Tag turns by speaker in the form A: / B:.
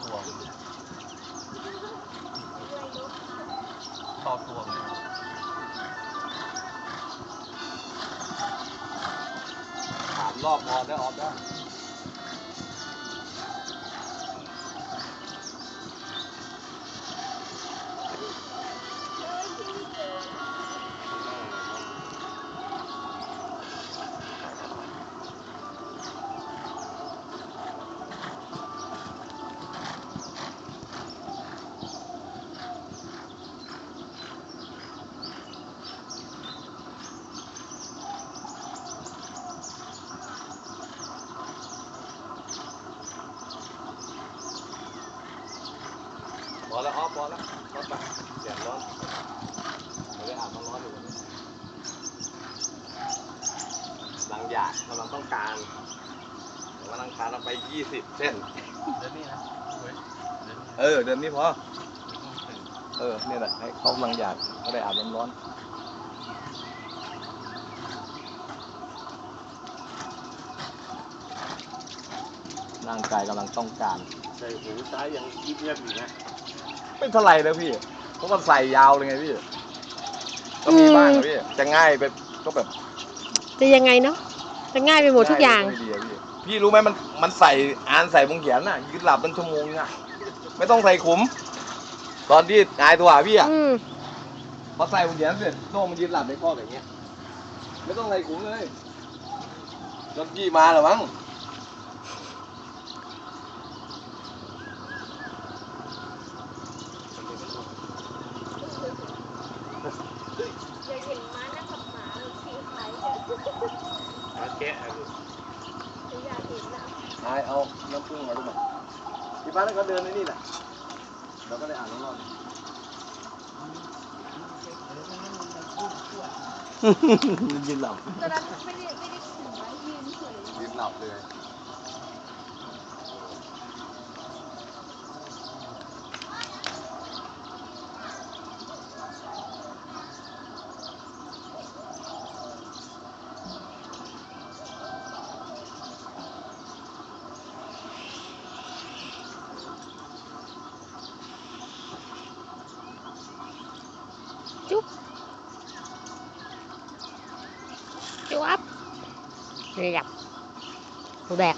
A: ต่อตัวต่อตัวเลย
B: สามรอบพอได้ออฟได้ พอแล้วออฟพอแล้วรถไปเสียงร้อนไม่ได้อาบน้ำร้อนอยู่วันนี้หลังหยาดกำลังต้องการแต่ว่าลังการเราไปยี่สิบเส้น
A: เดือนนี้นะเว้ยเดือนนี้
B: เออ เดือนนี้พอ
A: ต้องตื่น
B: เออเนี่ยแหละให้เขากำลังหยาดเขาได้อาบน้ำร้อน ร่างกายกำลังต้องการ
C: ใส่หูซ้ายยังยิบเงียบอยู่นะ
B: ไม่เท่าไหร่นะพี่เพราะว่าใส่ยาวเลยไงพี่ ก็มีบ้างนะพี่จะง่ายไปก็แบบ
D: จะยังไงเนาะจะง่ายไปหมดทุกอย่าง
B: ไม่ดีอะพี่พี่รู้ไหมมันมันใส่อ่านใส่บงเขียนน่ะยืดหลับเป็นชั่วโมงน่ะไม่ต้องใส่ขุม ตอนที่หายตัวหาพี่อะ
D: อืม
B: พอใส่บงเขียนเสร็จโซ่มันยืดหลับในข้อแบบเนี้ย ไม่ต้องใส่ขุมเลยรถพี่มาเหรอมั้ง
E: เคยเห็นม้านั่งกับหมาหรือขี่ไข่เมา
C: แกะดู
E: นี่ยอยากเห็นนะ
B: หายเอาน้ำผึ้งมาดูมาที่บ้านเขาเดินในนี่แหละเราก็ได้อ่านรอบๆยืนหลับ
E: ตอนนั้นไม่ได้ไม่ได้ขี่ม้ายืนเฉย
B: ยืนหลับเลย
D: จุ๊บจุ๊บเรียบแบก